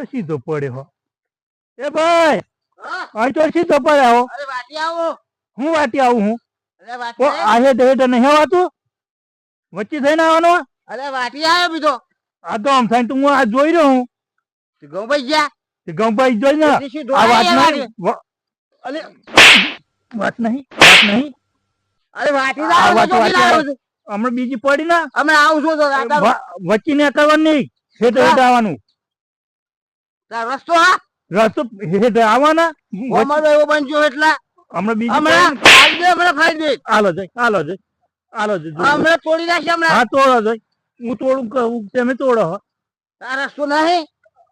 આ સીધો પડ્યો એ ભાઈ અહીં તો સીધો પડ્યો હું. વાટી આવું. હું અરે ઓ વાટી આવો. આ હેઠ હેઠ નહીં આવતું? વચ્ચે થઈને આવવાનો? અરે વાટી આવ્યો બીજો. આ તો આમ થઈને હું આ જોઈ રહ્યો હું. ગૌભાઈ ગયા. ગૌભાઈ જોઈ ને? આ વાત નહીં. અરે વાત નહીં વાત નહીં. અરે વાટી તો હમણાં બીજી પડી ને? હમણાં આવું છું તો વચ્ચે ને કરવાનું નહીં. હેઠ હેઠ આવવાનું. રસ્તો હા. રસ્તો હેઠ આવવાના અમારો એવો બનજો એટલે. હમણાં બીજું હમણાં ખાઈ દે હમણાં ખાઈ દે. હાલો જઈ હાલો જઈ હાલો જઈ. હમણાં તોડી નાખી હમણાં. હા તોડો જઈ હું તોડું કહું તમે તોડો. આ રસ્તો નહીં.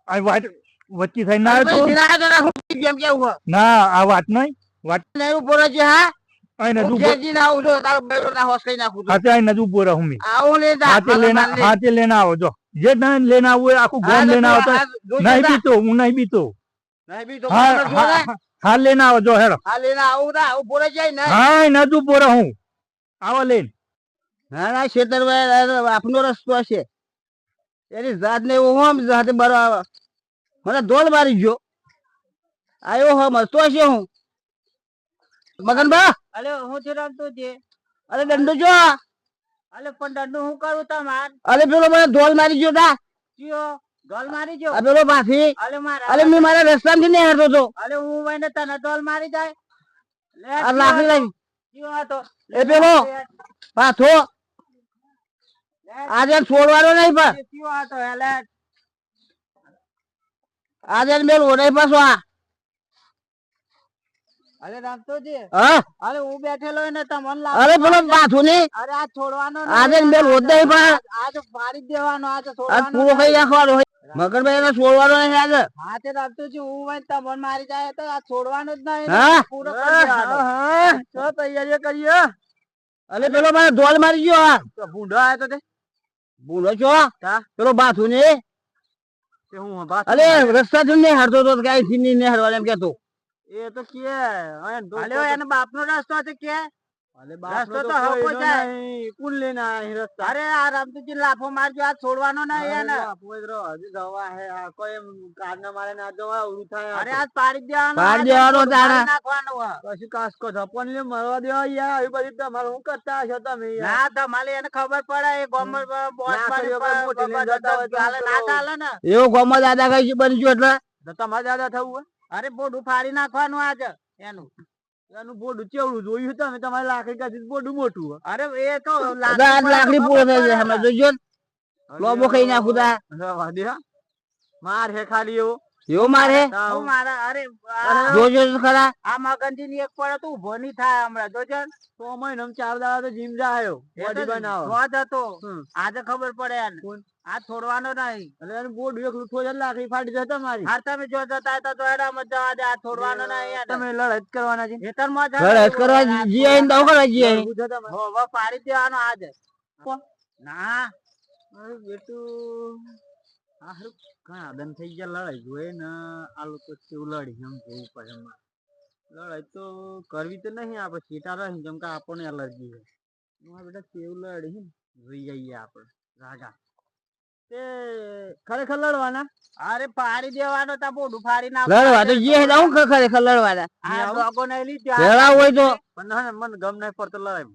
આ વાત વચ્ચે થઈ ના? ના આ વાત નહીં. વાત નહીં ઉપર છે હા? નજુ ના આવું છું, તારો નાખું હાથે રહું મેં. લે જા, હાથે લેના હાથે લેના આવો જો. જે નહીં લેના આવું આખું ગામ લેના આવો તો નહીં બીતો હું નહીં બીતો. નહીં બી હા મને જો હા ને. હા, હા લેના આવો જો હેડો. હા આવું. હા આવો લેન ના ના છેતરભાઈ આપનો રસ્તો છે એની જાત ને એવું હોમ જાતે બરાબર મને દોડ મારી ગયો. આયો હમ હસતો હશે હું. મગનભા? અલે હું થી રમતો છે અરે દંડો જો. અલે પણ દંડો હું કરું તમાર? અરે પેલો મને ઢોલ મારી ગયો ના ચિયો ડોલ મારી જો પેલો પાછી અલે મારા અરે મેં મારા રસ્તામાંથી નહીં હરતો તો અલે હું વઈને તને ઢોલ મારી જાય? લે આ લાકડી લઈ ચિયો હતો? એ પેલો પાછો આજે છોડવાનો નહીં પણ. ચિયો હતો? એટલે આજે મેં નહીં પાછો આ. અલે રમતો છે હા? અલે હું બેઠેલો ને તમને લાગ અરે પેલો પાછું અરે આ છોડવાનો આજે રોજ નહીં પણ આજ દેવાનો આજે છોડવાનો પૂરો ખાઈ નાખવાનો મગનભાઈ એને છોડવાનો નહીં આજે. હાથે રમતો છું હું તમને મારી જાય તો આ છોડવાનું જ નહીં હા? પૂરો કરી દેવાનો. તો તૈયારી કરીએ. અલે પેલો મને ધોલ મારી ગયો આ ભૂંડો આવ્યો તો તે. ભૂલો છો? પેલો બાથુ ને? બાત રસ્તા થી નહીં હરતો તો કઈ થી નહીં હારવા એમ કેતો એ તો કે. અલે એનો બાપનો રસ્તો છે કે. રસ્તો તો હકો જાય. કુલ લેના અહીં અરે આ રામતુજી લાફો મારજો આ છોડવાનો નહીં એને. હજી દવા હે. આ કોઈ એમ ના મારે ના દવા ઉડી થાય અરે આજ પાડી દેવાનો પાડી દેવાનો છોડ તારે. મારી નાખવાનું હે. કશું કાસકો ધપન ને મરવા દેવા યાર. આવી બધી તમારે હું કરતા હશો તમે ના તમારે એને ખબર પડે. એ ગોમર બોસ ના મોટી હોય ચાલે ના ચાલે ને. એવો ગોમો દાદા કઈ છે એટલે? તમારે દાદા થવું અરે બોડું ફાડી નાખવાનું આજ એનું એનું બોડું ચેવડું જોયું તમે? તમારે લાકડી કાઢી બોડું મોટું અરે એ તો લાકડી પૂરો જાય હમણાં જોઈજો લોબો ખાઈ નાખું તા. માર હે ખાલી એવો. એવો મારે હું? મારા અરે જોજો ખરા. આ મગનજી ની એક પડે તો ઊભો નહીં થાય હમણાં જોજો. સો મહિના ચાર દાડા તો જીમ જાયો એ તો રોજ હતો. આજે ખબર પડે આ છોડવાનો નહીં. એટલે એનું એક લૂઠો જ લાકડી ફાટી જતો મારી હાર તમે જો જતા હતા તો એડા મત જવા દે. આ છોડવાનો નહીં તમે લડત કરવાના છે. ખેતરમાં જ લડત કરવા જી આઈને દવ કરવા જી આઈ હો, હવે પાડી દેવાનો આજ ના. ઘણા દન થઈ ગયા લડાઈ જોઈએ ને આ લોકો કેવું લડી એમ જોવું પડે એમાં લડાઈ તો કરવી તો નહીં આપણે સીટા રહી જેમ કે આપણને એલર્જી છે. બેટા કેવું લડી જોઈ જઈએ આપણે. રાગા. તે ખરેખર લડવાના? અરે પાડી દેવાનો તા બોડું ફાડી લડવા તો જે હું ખરેખર લડવાના? આ ડોગો નહીં લીધો લડા હોય તો. પણ મને ગમ નહીં પડતો લડાઈ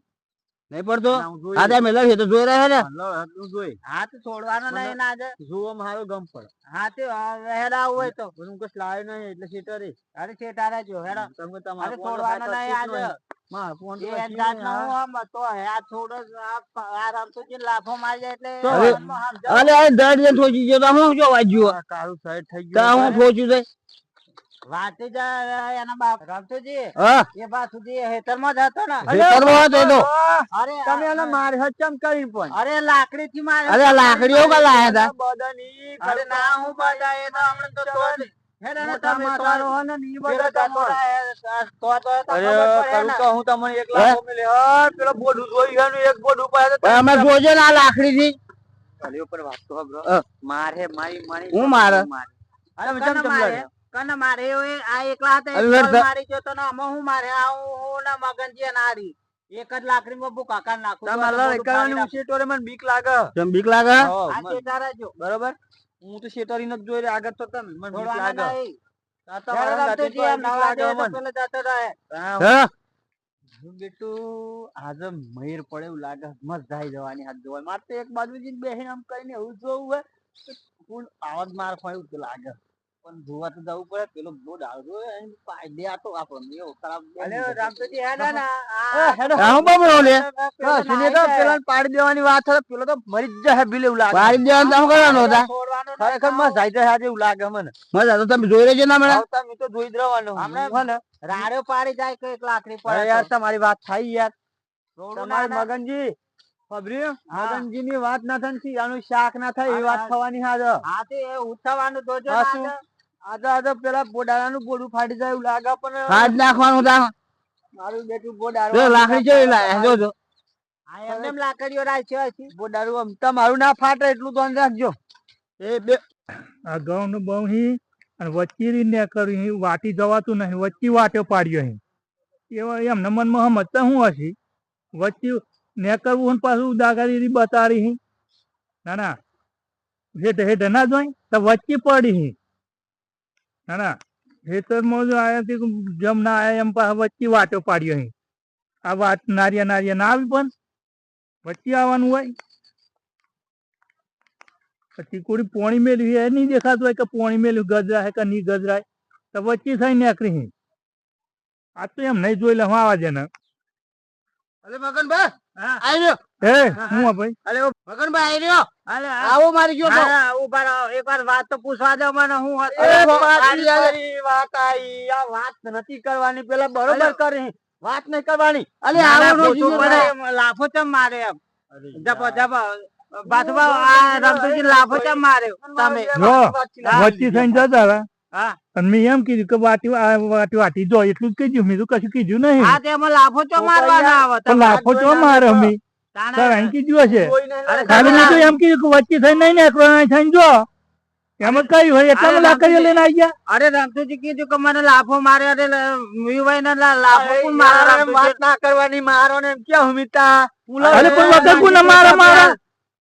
નહીં પડતો? હા તમે લડીએ તો જોઈ રહ્યા ને જોઈ. હાથ છોડવાનો નહીં ને આજે. જોવા મારો ગમ પડે. હાથે હેડા હોય તો. હું કશ લાવ્યો નહીં એટલે સીટરે અરે છેટારા જો હેડા તમે અરે છોડવાનો નહીં આજે. લાકડી થી મારે અરે લાકડીઓ લાયા હતા? લાકડી. મારે હું કને આ એકલા હતા મારી ગયો તો. ને હું મારે? આ હું ને મગનજી અને એક જ લાકડીમાં ભૂકા કાઢી નાખું. બીક લાગે. બીક લાગે? જો. બરોબર? હું તો શેટરી નથી જોઈ રહ્યા આગળ તો તમે મને બીક લાગે. મયુર પડે એવું લાગે મસ્ત જાય જવાની હાથ જોવાય મારે તો એક બાજુ બેસીને આમ કરીને એવું જોવું હોય આવાજ માર લાગે. પણ જોવા તો જવું પડે. પેલો બહુ ડાળો આ તો આપણો એવો ખરાબ. રામતુજી હેડો ને, હું બબડો લે. પેલો તો નાઈ પાડી દેવાની વાત છે પેલો તો મરી જ જાય બિલે ઉલા પાડી દેવાનું કામ કરવાનો હતા. ખરેખર મસ્ત જાય જાય આજે એવું લાગે મને. મજા તો તમે જોઈ રહેજો ના મને તમે તો જોઈ જ રહેવાનું. હમણાં રાડો પાડી જાય કે એક લાકડી પડે યાર તમારી વાત થાય યાર. તમારી મગનજી. મગનજી ની વાત ના થાય આનું શાક ના થાય એ વાત થવાની હાજ હા તે ઉઠવાનું જોજો આજે આજે પેલા બોડાળાનું બોડું ફાટી જાય એવું લાગે પણ હાથ નાખવાનું હતા મારું બેટું જો લાકડી જોઈ લાયા જો જો. એમ લાકડીઓ રાખ્યો હશે. બોડાળું આમ તમારું ના ફાટે એટલું ધ્યાન રાખજો. એ બે આ બહુ હી અને વચ્ચે ને કર્યું હી વાટી જવાતું નહીં વચ્ચે વાટ્યો પાડ્યો હી. એવા એમને મનમાં સમજતા હું હશે? વચ્ચે ને કરવું પાછું દાગારી બતાડી હી. ના ના. હેઠ હેઠ ના જોઈ? તો વચ્ચી પડી હી. ના ના. ખેતરમાં જો આયા જેમ ના આયા એમ વચ્ચે વાટો પાડ્યો આ વાત નારિયા નારિયા ના આવી પણ. વચ્ચે આવવાનું હોય. પછી કોઈ પોણી મેલ્યું એ નહીં દેખાતું હોય કે પોણી મેલ્યું ગજરાય કે નહીં ગજરાય. તો વચ્ચે થઈ નીકળી હી. આ તો એમ નહીં જોઈ લે હું આવા છે ને અરે મગનભાઈ હા. આઈ રહ્યો. એ હું ભાઈ? અરે ઓ મગનભાઈ આઈ રહ્યો? આવો મારી ગયો ઊભા રહો. એકવાર વાત તો પૂછવા દો મને હું હતો. અરે આ પાછી મારી આવી આ વાત નથી કરવાની. પેલા બરોબર કરી. વાત નહીં કરવાની. અલે ના, ના, આવો ખોટું પડે. એમ લાફો ચમ મારે એમ? જપો જપો. બાથવા આ રમતુજી લાફો ચમ માર્યો તમે. વચ્ચે થઈને જતા હા. અને મેં એમ કીધું કે વાટી વાટી વાટી જો એટલું જ કીધું. મેં તો કશું કીધું નહીં. તેમાં લાફો ચો મારવાના આવે? લાફો ચો મારે અમે? અહીં કીધું હશે ખાલી મેં તો એમ કીધું કે વચ્ચે થઈ નહીં ને થઈને જો. એમ જ કઈ હોય એટલા બધા લાકડીઓ લઈને આવી ગયા. અરે રમતુજી કીધું કે મને લાફો મારે અરે મીવાઈ ને લાફો મારે વાત ના કરવાની મારો ને એમ ક્યાં હુમિતા અરે પણ વગર કોને મારો મારો?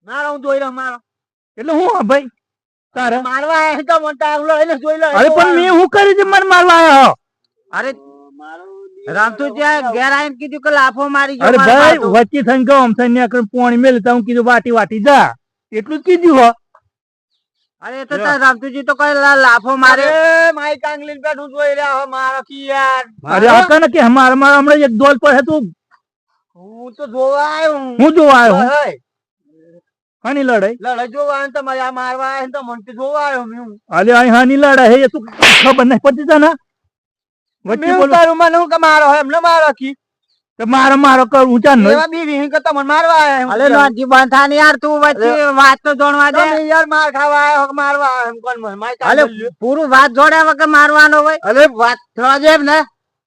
મારો હું જોઈ રહ્યો મારો. એટલે હું ભાઈ તારે. મારવા આયા તો મને તાગલો એને જોઈ લો. અરે પણ મેં હું કરી છે? મને મારવા આવ્યો અરે રમતુજી આ ઘેર આવીને કીધું કે લાફો મારી અરે ભાઈ વચ્ચે થઈને ગયો આમ થઈને નીકળીને પોણી મેલે તો હું કીધું વાટી વાટી જા. એટલું જ કીધું હો. અરે તો તાર તો કઈ લાફો મારે મારી કાંગલીન બેઠું જોઈ રહ્યા હો મારો કી યાર. અરે આકા ને કે મારા મારા હમણાં એક દોલ પર હતું. હું તો જોવા આવ્યો હું. હું જોવા આવ્યો હાની લડાઈ? લડાઈ જોવા આવ્યો તમારે આ મારવા આવ્યો ને તો મને તો જોવા આવ્યો હું. અરે અહીં હાની લડાઈ એ તું ખબર નહીં પડતી તને. વચ્ચે મેં મને હું કે મારો એમને મારો કી? મારો મારો કર ઊંચા નહીં. એવા બી વિહીન કે તમને મારવા બંધ ને યાર તું વચ્ચે વાત તો જોડવા દે. તમે યાર માર ખાવા આવ્યો કે મારવા એમ કોણ અલે પૂરું વાત જોડ્યા વગર મારવાનો હોય. અરે વાત થવા દે ને.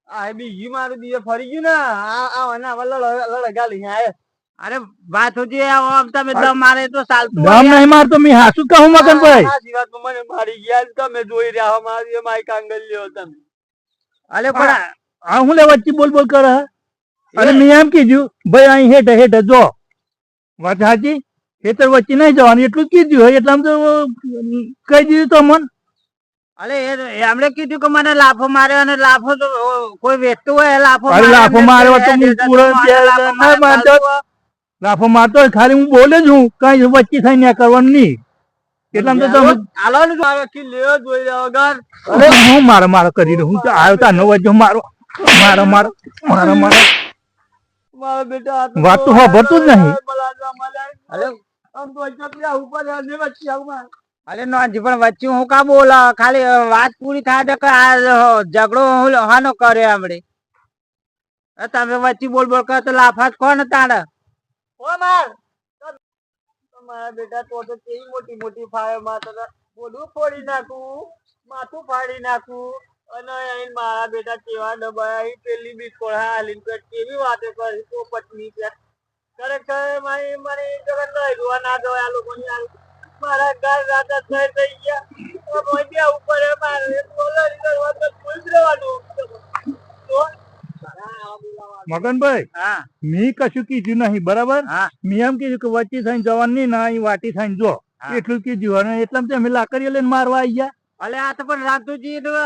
આ બીજી મારું દીએ ફરી ગયું ને. આ હવે લડ લડ ગાલી આયે. અરે વાત આમ તમે દમ મારે તો ચાલતું દમ નહીં મારતો મેં હાસુ કહું મગન ભાઈ આ જીવાતમાં મને મારી ગયા તમે જોઈ રહ્યા હો મારી માય મારી લ્યો તમે. અલે પણ આ હું લે વચ્ચે બોલ બોલ કરે? અને મેં એમ કીધું ભાઈ અહીં હેઠે હેઠે જો. વાત સાચી? ખેતર વચ્ચે નહીં જવાનું એટલું જ કીધું હોય એટલે આમ તો કહી દીધું તો મન અલે એમણે કીધું કે મને લાફો માર્યો અને લાફો તો કોઈ વેચતું હોય લાફો લાફો માર્યો તો હું પૂરો લાફો ના મારતો. લાફો મારતો ખાલી હું બોલે જ હું કઈ વચ્ચે થઈ ને કરવાનું નહીં. એટલા તો તમે હાલો ને મારો કી લેવો જોઈ રહ્યા વગર. અરે હું મારો મારો કરી રહ્યો હું તો આવ્યો તા નવ વાગ્યો મારો મારો મારો મારો મારો મારો બેટા વાત તો સાંભળતું જ નહીં. મલાજવા આમ તો અહીંયા ઉપર ને વચ્ચે આવું મારે. વચ્ચે હું કા બોલ ખાલી વાત પૂરી થાય કે આ ઝઘડો હું હાનો કર્યો હમણે તમે વચ્ચે બોલ બોલ કરો તો લાફા જ કોણ તાણે? ઓ માર મારા બેટા તો કેવી મોટી મોટી ફાયો માં બોલું, ફોડી નાખું, માથું ફાડી નાખું. અને અહીં મારા બેટા કેવા અહીં પેલી બી કોળા હાલીને પેટ કેવી વાતો કરી તો પત્ની પેટ ખરેખર મારી મારી જગત નહીં જોવા ના જવાય આ લોકોની મારા ઘર રાજા થઈ થઈ ગયા. મોજ્યા ઉપર મારે બોલો કરવા તો ખુશ રહેવાનું. તો મગનભાઈ હા. મેં કશું કીધું નહીં બરાબર? હા. મેં એમ કીધું કે વચ્ચે થઈને જવાની ના અહીં વાટી થઈને જો. એટલું કીધું. અને એટલામાં અમે લાકડીઓ લઈને મારવા આવી ગયા. અલે આ તો પણ રામતુજી નું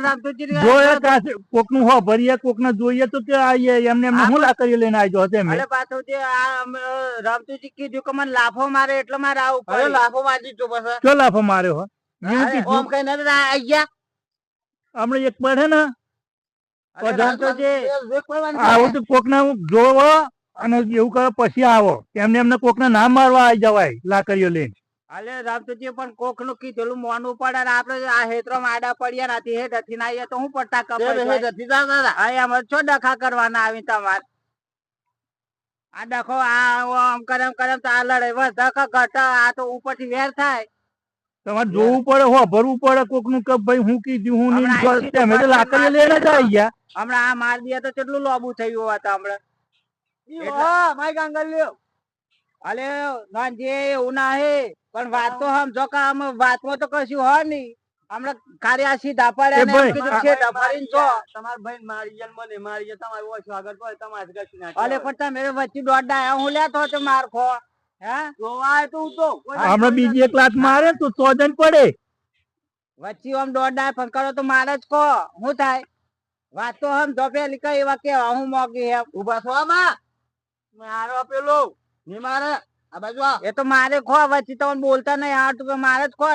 રામતુજી જોઈએ કાંસે હો ભરીએ કોકને જોઈએ તો કે આઈએ એમને એમને હું લાકડીઓ લઈને આવી જાઓ તમે અલે પાછું જે આ અમ, રામતુજી કીધું કે મને લાફો મારે એટલે મારે આવું પડે લાફો મારી પછી. ચો લાફો માર્યો હો? અરે, ઓમ કઈ નથી ગયા. હમણાં એક પડે ને અરે આવું તો કોકને જોવો અને એવું કરે પછી આવો. એમને એમને કોકને ના મારવા આવી જવાય લાકડીઓ લઈને. અલે રામતુજી પણ કોકનું કીધેલું મોનું પડે ને આપડે આ હેતરો આડા પડ્યા નથી હે નથી ના આવીએ તો હું પડતા કપાય હા એમ છો ડખા કરવાના આવી તમારે? આ ડખો આ આમ કરે એમ કરે તો આ લડાઈ. વધે કે ઘટે આ તો ઉપરથી વેર થાય. તમારે જોવું પડે હો ભરવું પડે કોકનું કે ભાઈ હું કીધું હું નહીં તમે. તો લાકડીઓ લઈને જ આવી ગયા હમણાં આ માર દે તો કેટલું લોબુ થયું હોત હમણાં. અલે ના એવું ના હે પણ વાત તો સમજો કે આમ વાતમાં તો કશું હોય નહીં. હમણાં કાર્ય આ સીધા પડ્યા ને કીધું છે ફરીને જો. તમારા ભાઈ મારી જન મને મારી ગયા તમારે ઓછો આગળ તો તમારે કશું ના અલે પણ તમે વચ્ચે દોડડા હું લેતો તો માર ખો હે જોવાય તો હું તો હમણાં બીજી એક લાત મારે તો સો પડે. વચ્ચે આમ દોડ આયા તો મારે જ કહો. શું થાય? વાત તો હમ ધોપે લીકા એવા કેવા? હું મોગી હે ઊભા છો આમાં? મારો પેલો. ને મારે. આ બાજુ એ તો મારે ખો વચ્ચે તો બોલતા નહીં આ તો મારે જ ખો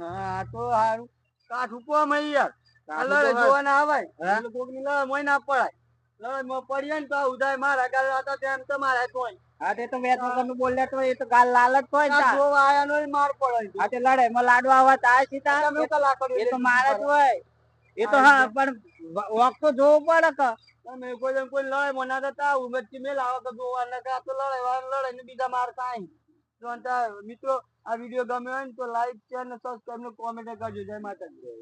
આ તો હારું. કાઠ ઉપો માં યાર લડે ઉપર જોવા ના આવે હા? ની કોકની મોય ના પડાય. લડે મો પડીએ ને તો ઉદાય ઉધાય મારા ગાલ હતા તેમ તમારે તોય હા તે તો વગરનું તો એ તો ગાલ લાલ જ હોય ને માર પડે હા તે લડે. માં લાડવા આવા તા સીતા તમે તો એ તો મારે જ હોય. એ તો હા પણ વોક તો જોવું પડે કે. મેં કોઈ કોઈ લડે મના તા આવું થી મેલ આવે તો જોવા ને આ તો લડે વાળા લડે ને બીજા માર કાંઈ. તો મિત્રો આ વીડિયો ગમ્યો હોય ને તો લાઈક શેર ને સબસ્ક્રાઇબ ને કોમેન્ટ કરજો. જય માતાજી.